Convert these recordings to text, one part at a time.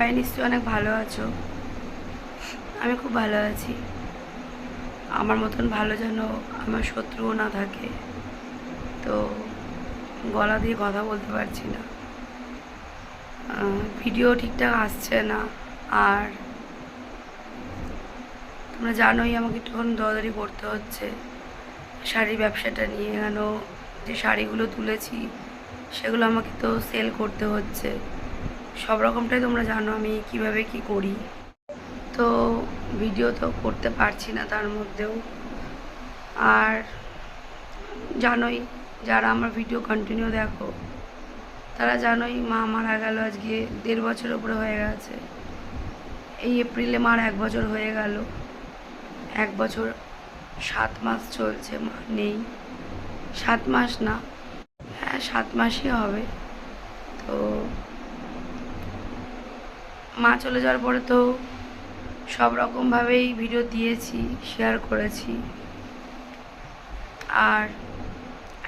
সবাই নিশ্চয়ই অনেক ভালো আছো। আমি খুব ভালো আছি। আমার মতন ভালো যেন আমার শত্রুও না থাকে। তো গলা দিয়ে কথা বলতে পারছি না। ভিডিও ঠিকঠাক আসছে না। আর তোমরা জানোই আমাকে একটুখানি দরদারি করতে হচ্ছে। শাড়ির ব্যবসাটা নিয়ে কেন যে শাড়িগুলো তুলেছি, সেগুলো আমাকে তো সেল করতে হচ্ছে। সব রকমটাই তোমরা জানো আমি কীভাবে কি করি। তো ভিডিও তো করতে পারছি না তার মধ্যেও। আর জানোই, যারা আমার ভিডিও কন্টিনিউ দেখো, তারা জানোই মা মারা গেল আজকে দেড় বছর উপরে হয়ে গেছে। এই এপ্রিলে মার এক বছর হয়ে গেল। এক বছর সাত মাস চলছে, মা নেই। সাত মাস না হ্যাঁ সাত মাসই হবে। তো মা চলে যাওয়ার পরে তো সব রকমভাবেই ভিডিও দিয়েছি শেয়ার করেছি। আর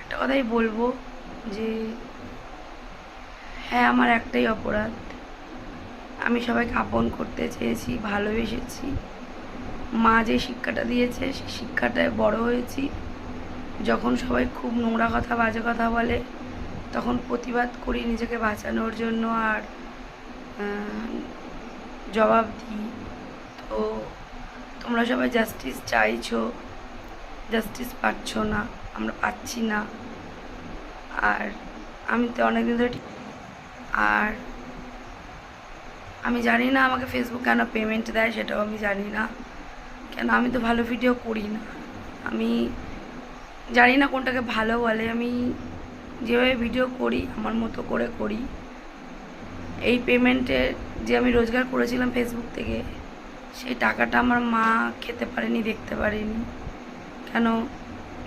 একটা কথাই বলব যে হ্যাঁ আমার একটাই অপরাধ। আমি সবাইকে আপন করতে চেয়েছি, ভালোবেসেছি। মা যে শিক্ষাটা দিয়েছে সেই শিক্ষাটায় বড় হয়েছি। যখন সবাই খুব নোংরা কথা, বাজে কথা বলে, তখন প্রতিবাদ করি নিজেকে বাঁচানোর জন্য। আর জবাব দিই। তো তোমরা সবাই জাস্টিস চাইছো জাস্টিস পাচ্ছ না, আমরা পাচ্ছি না। আর আমি তো অনেকদিন ধরে আর আমি জানি না আমাকে ফেসবুক কেন পেমেন্ট দেয়, সেটাও আমি জানি না। কেন আমি তো ভালো ভিডিও করি না। আমি জানি না কোনটাকে ভালো বলে। আমি যেভাবে ভিডিও করি, আমার মতো করে করি। এই পেমেন্টে যে আমি রোজগার করেছিলাম ফেসবুক থেকে, সেই টাকাটা আমার মা খেতে পারেনি, দেখতে পারেনি। কেন?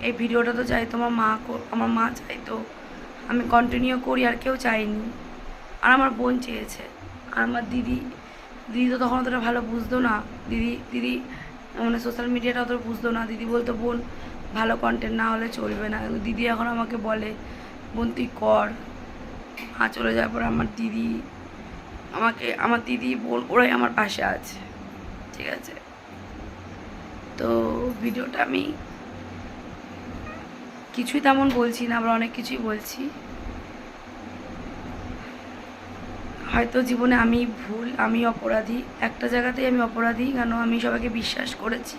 এই ভিডিওটা তো চাইতো আমার মা আমার মা চাইতো আমি কন্টিনিউ করি, আর কেউ চাইনি। আর আমার বোন চেয়েছে। আর আমার দিদি দিদি তো তখন অতটা ভালো বুঝতো না। দিদি দিদি মানে সোশ্যাল মিডিয়াটা অতটা বুঝতো না। দিদি বলতো, বোন, ভালো কন্টেন্ট না হলে চলবে না। দিদি এখন আমাকে বলে, বোন, তুই কর। মা চলে যাওয়ার পর আমার দিদি আমাকে, আমার দিদি, বোন, ওরাই আমার পাশে আছে। ঠিক আছে? তো ভিডিওটা আমি কিছুই তেমন বলছি না, আমরা অনেক কিছুই বলছি। হয়তো জীবনে আমি ভুল, আমি অপরাধী, একটা জায়গাতেই আমি অপরাধী, কেন আমি সবাইকে বিশ্বাস করেছি।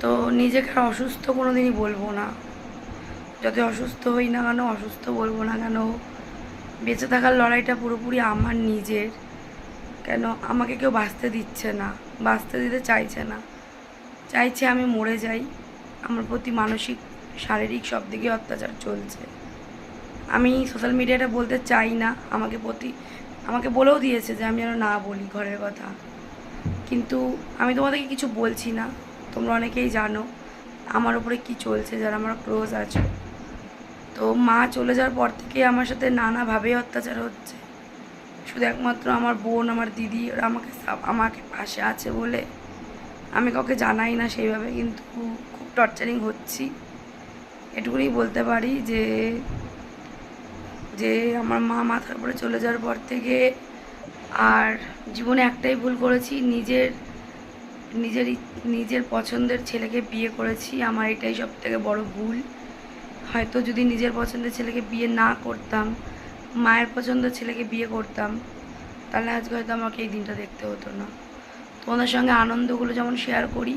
তো নিজেকে অসুস্থ কোনো দিনই বলব না। যতই অসুস্থ হই না কেন, অসুস্থ বলব না কেন? বেঁচে থাকার লড়াইটা পুরোপুরি আমার নিজের। কেন? আমাকে কেউ বাঁচতে দিচ্ছে না, বাঁচতে দিতে চাইছে না। চাইছে আমি মরে যাই। আমার প্রতি মানসিক, শারীরিক সব দিকে অত্যাচার চলছে। আমি সোশ্যাল মিডিয়াটা বলতে চাই না। আমাকে প্রতি, আমাকে বলেও দিয়েছে যে আমি যেন না বলি ঘরের কথা। কিন্তু আমি তোমাদেরকে কিছু বলছি না। তোমরা অনেকেই জানো আমার উপরে কি চলছে, যারা আমার ক্লোজ আছো। তো মা চলে যাওয়ার পর থেকে আমার সাথে নানাভাবে অত্যাচার হচ্ছে। শুধু একমাত্র আমার বোন, আমার দিদি, ওরা আমাকে আমাকে পাশে আছে বলে আমি কাউকে জানাই না সেইভাবে, কিন্তু খুব টর্চারিং হচ্ছি। এটুকুনি বলতে পারি যে যে আমার মা মাথার উপরে চলে যাওয়ার পর থেকে আর জীবনে একটাই ভুল করেছি, নিজের নিজের নিজের পছন্দের ছেলেকে বিয়ে করেছি। আমার এটাই সব থেকে বড় ভুল। হয়তো যদি নিজের পছন্দের ছেলেকে বিয়ে না করতাম, মায়ের পছন্দের ছেলেকে বিয়ে করতাম, তাহলে আজকে হয়তো আমাকে এই দিনটা দেখতে হতো না। তোমাদের সঙ্গে আনন্দগুলো যেমন শেয়ার করি,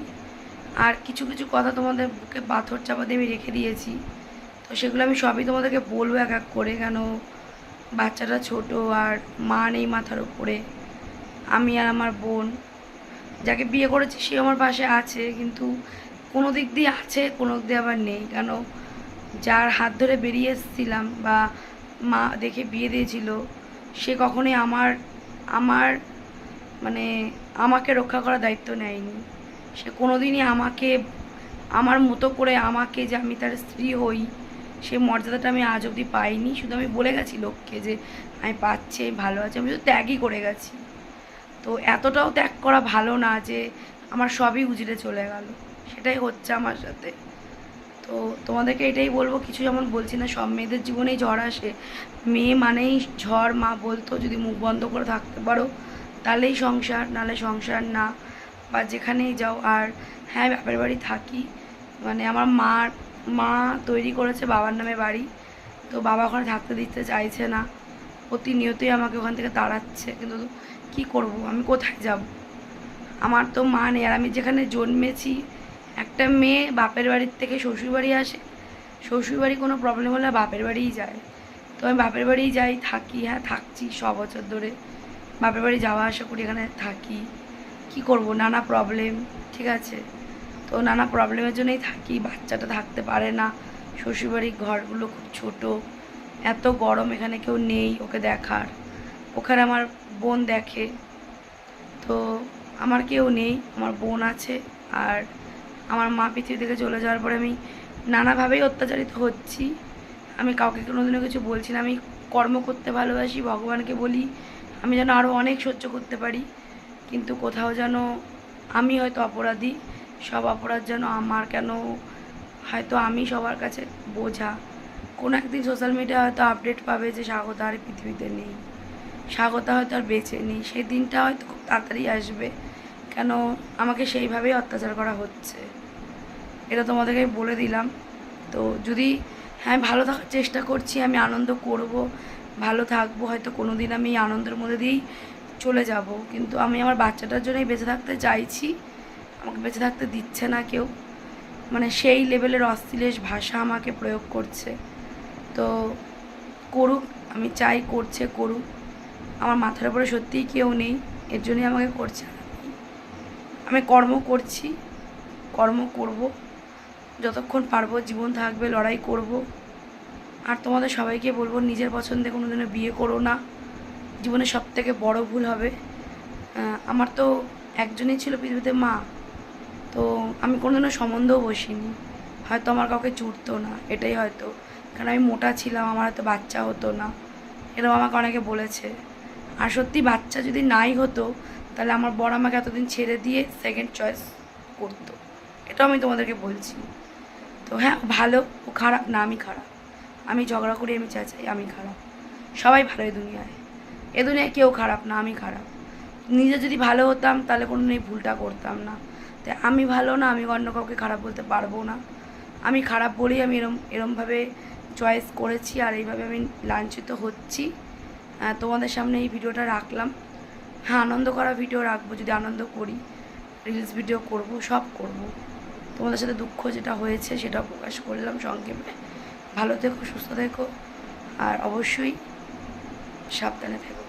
আর কিছু কিছু কথা তোমাদের বুকে পাথর চাপা দিয়ে আমি রেখে দিয়েছি, তো সেগুলো আমি সবই তোমাদেরকে বলব এক এক করে, কেন বাচ্চাটা ছোট আর মা নেই মাথার উপরে, আমি আর আমার বোন। যাকে বিয়ে করেছি সে আমার পাশে আছে, কিন্তু কোনো দিক দিয়ে আছে, কোনো দিক দিয়ে আবার নেই, কেন যার হাত ধরে বেরিয়ে এসেছিলাম বা মা দেখে বিয়ে দিয়েছিল, সে কখনোই আমার আমার মানে আমাকে রক্ষা করার দায়িত্ব নেয়নি। সে কোনোদিনই আমাকে, আমার মতো করে আমাকে যে আমি তার স্ত্রী হই, সে মর্যাদাটা আমি আজ অবধি পাইনি। শুধু আমি বলে গেছি লোককে যে আমি পাচ্ছি ভালো আছি, আমি শুধু ত্যাগই করে গেছি। তো এতটাও ত্যাগ করা ভালো না যে আমার সবই উজড়ে চলে গেল। সেটাই হচ্ছে আমার সাথে। তো তোমাদেরকে এটাই বলব, কিছু যেমন বলছি না, সব মেয়েদের জীবনেই ঝড় আসে। মেয়ে মানেই ঝড়, মা বলতো যদি মুখ বন্ধ করে থাকতে পারো, তাহলেই সংসার নালে সংসার না। বা যেখানেই যাও, আর হ্যাঁ বাপের বাড়ি থাকি। মানে আমার মার মা তৈরি করেছে বাবার নামে বাড়ি। তো বাবা ওখানে থাকতে দিতে চাইছে না। প্রতিনিয়তই আমাকে ওখান থেকে তাড়াচ্ছে। কিন্তু কি করব? আমি কোথায় যাব? আমার তো মা নেই। আর আমি যেখানে জন্মেছি একটা মেয়ে বাপের বাড়ির থেকে শ্বশুর বাড়ি আসে শ্বশুর বাড়ি কোনো প্রবলেম হলে বাপের বাড়িই যায়। তো আমি বাপের বাড়িই যাই, থাকি হ্যাঁ থাকছি ছ বছর ধরে। বাপের বাড়ি যাওয়া আসা করি, এখানে থাকি। কি করব? নানা প্রবলেম ঠিক আছে? তো নানা প্রবলেমের জন্যই থাকি, বাচ্চাটা থাকতে পারে না। শ্বশুরবাড়ির ঘরগুলো খুব ছোট, এত গরম এখানে কেউ নেই ওকে দেখার। ওখানে আমার বোন দেখে, তো আমার কেউ নেই, আমার বোন আছে আর আমার মা পৃথিবী থেকে চলে যাওয়ার পরে আমি নানাভাবেই অত্যাচারিত হচ্ছি। আমি কাউকে কোনোদিনও কিছু বলছি না। আমি কর্ম করতে ভালোবাসি, ভগবানকে বলি, আমি যেন আরও অনেক সহ্য করতে পারি। কিন্তু কোথাও যেন আমি হয়তো অপরাধী, সব অপরাধ যেন আমার কেন, হয়তো আমি সবার কাছে বোঝা। কোনো একদিন সোশ্যাল মিডিয়া হয়তো আপডেট পাবে যে স্বাগত আর পৃথিবীতে নেই। স্বাগতা হয়তো আর বেঁচে নেই। সেই দিনটা হয়তো খুব তাড়াতাড়ি আসবে। কেন আমাকে সেইভাবেই অত্যাচার করা হচ্ছে। এটা তোমাদেরকে আমি বলে দিলাম। তো যদি হ্যাঁ ভালো থাকার চেষ্টা করছি, আমি আনন্দ করব, ভালো থাকব, হয়তো কোনো দিন আমি আনন্দের মধ্যে দিয়েই চলে যাব। কিন্তু আমি আমার বাচ্চাটার জন্যই বেঁচে থাকতে চাইছি। আমাকে বেঁচে থাকতে দিচ্ছে না কেউ। মানে সেই লেভেলের অশ্লীলেশ ভাষা আমাকে প্রয়োগ করছে। তো করুক, আমি চাই করছে, করুক। আমার মাথার উপরে সত্যিই কেউ নেই, এর জন্যই আমাকে করছে। আমি কর্ম করছি, কর্ম করব। যতক্ষণ পারব জীবন থাকবে, লড়াই করব। আর তোমাদের সবাইকে বলব, নিজের পছন্দে কোনো দিনও বিয়ে করো না। জীবনে সব থেকে বড় ভুল হবে। আমার তো একজনই ছিল পৃথিবীতে মা, তো আমি কোনোদিনও সম্বন্ধও বসিনি। হয়তো আমার কাউকে জুটতো না, এটাই হয়তো। কারণ আমি মোটা ছিলাম, আমার হয়তো বাচ্চা হতো না। এরকম আমাকে অনেকে বলেছে। আর সত্যি বাচ্চা যদি নাই হতো, তাহলে আমার বড় আমাকে এতদিন ছেড়ে দিয়ে সেকেন্ড চয়েস করতো। এটাও আমি তোমাদেরকে বলছি। তো হ্যাঁ ভালো ও খারাপ, না, আমি খারাপ। আমি ঝগড়া করি, আমি চাচাই, আমি খারাপ। সবাই ভালো এই দুনিয়ায়। এ দুনিয়ায় কেউ খারাপ না, আমি খারাপ। নিজে যদি ভালো হতাম, তাহলে কোনো এই ভুলটা করতাম না। তাই আমি ভালো না, আমি অন্য কাউকে খারাপ বলতে পারব না। আমি খারাপ বলেই আমি এরম, এরমভাবে চয়েস করেছি আর এইভাবে আমি লাঞ্ছিত হচ্ছি। তোমাদের সামনে এই ভিডিওটা রাখলাম। হ্যাঁ আনন্দ করা ভিডিও রাখব, যদি আনন্দ করি। রিলস ভিডিও করব, সব করব। তোমাদের সাথে দুঃখ যেটা হয়েছে সেটা প্রকাশ করলাম সংক্ষেপে। ভালো থেকো, সুস্থ থেকো, আর অবশ্যই সাবধানে থেকো।